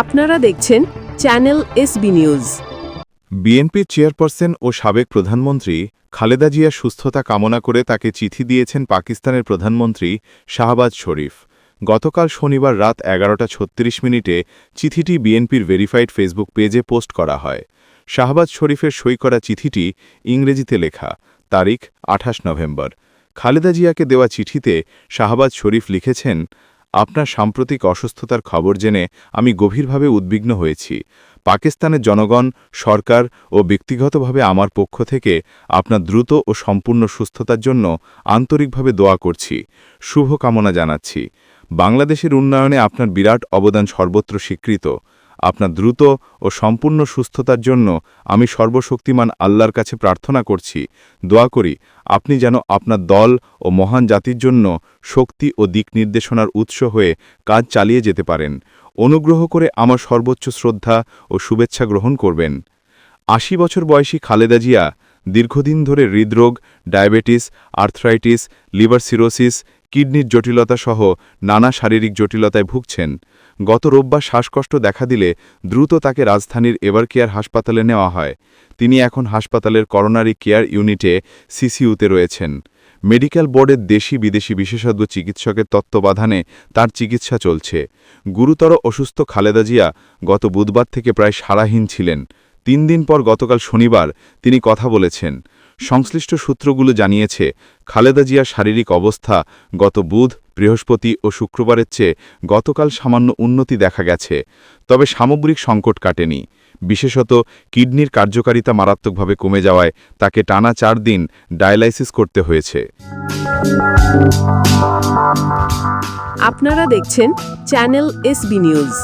আপনারা দেখছেন channel SB news. বিএনপির চেয়ারপারসন ও সাবেক প্রধানমন্ত্রী খালেদা জিয়ার সুস্থতা কামনা করে তাকে চিঠি দিয়েছেন পাকিস্তানের প্রধানমন্ত্রী শাহবাজ শরীফ। গতকাল শনিবার রাত এগারোটা ছত্রিশ মিনিটে চিঠিটি বিএনপির ভেরিফাইড ফেসবুক পেজে পোস্ট করা হয়। শাহবাজ শরীফের সই করা চিঠিটি ইংরেজিতে লেখা, তারিখ আঠাশ নভেম্বর। খালেদা জিয়াকে দেওয়া চিঠিতে শাহবাজ শরীফ লিখেছেন আপনার সাম্প্রতিক অসুস্থতার খবর জেনে আমি গভীরভাবে উদ্বিগ্ন হয়েছি। পাকিস্তানের জনগণ, সরকার ও ব্যক্তিগতভাবে আমার পক্ষ থেকে আপনার দ্রুত ও সম্পূর্ণ সুস্থতার জন্য আন্তরিকভাবে দোয়া করছি। শুভকামনা জানাচ্ছি। বাংলাদেশের উন্নয়নে আপনার বিরাট অবদান সর্বত্র স্বীকৃত। আপনার দ্রুত ও সম্পূর্ণ সুস্থতার জন্য আমি সর্বশক্তিমান আল্লাহর কাছে প্রার্থনা করছি। দোয়া করি, আপনি যেন আপনার দল ও মহান জাতির জন্য শক্তি ও দিক নির্দেশনার উৎস হয়ে কাজ চালিয়ে যেতে পারেন। অনুগ্রহ করে আমার সর্বোচ্চ শ্রদ্ধা ও শুভেচ্ছা গ্রহণ করবেন। আশি বছর বয়সী খালেদা জিয়া দীর্ঘদিন ধরে হৃদরোগ, ডায়াবেটিস, আর্থ্রাইটিস, লিভার সিরোসিস, কিডনির জটিলতা সহ নানা শারীরিক জটিলতায় ভুগছেন। গত রোববার শ্বাসকষ্ট দেখা দিলে দ্রুত তাকে রাজধানীর এভারকেয়ার হাসপাতালে নেওয়া হয়। তিনি এখন হাসপাতালের করোনারি কেয়ার ইউনিটে সিসিইউতে রয়েছেন। মেডিকেল বোর্ডের দেশি বিদেশি বিশেষজ্ঞ চিকিৎসকের তত্ত্বাবধানে তার চিকিৎসা চলছে। গুরুতর অসুস্থ খালেদা জিয়া গত বুধবার থেকে প্রায় সারাহীন ছিলেন। তিন দিন পর গতকাল শনিবার তিনি কথা বলেছেন। সংশ্লিষ্ট সূত্রগুলো জানিয়েছে, খালেদা জিয়ার শারীরিক অবস্থা গত বুধ, বৃহস্পতি ও শুক্রবারের চেয়ে গতকাল সামান্য উন্নতি দেখা গেছে, তবে সামগ্রিক সংকট কাটেনি। বিশেষত কিডনির কার্যকারিতা মারাত্মকভাবে কমে যাওয়ায় তাকে টানা চার দিন ডায়ালাইসিস করতে হয়েছে। আপনারা দেখছেন চ্যানেল এসবি নিউজ।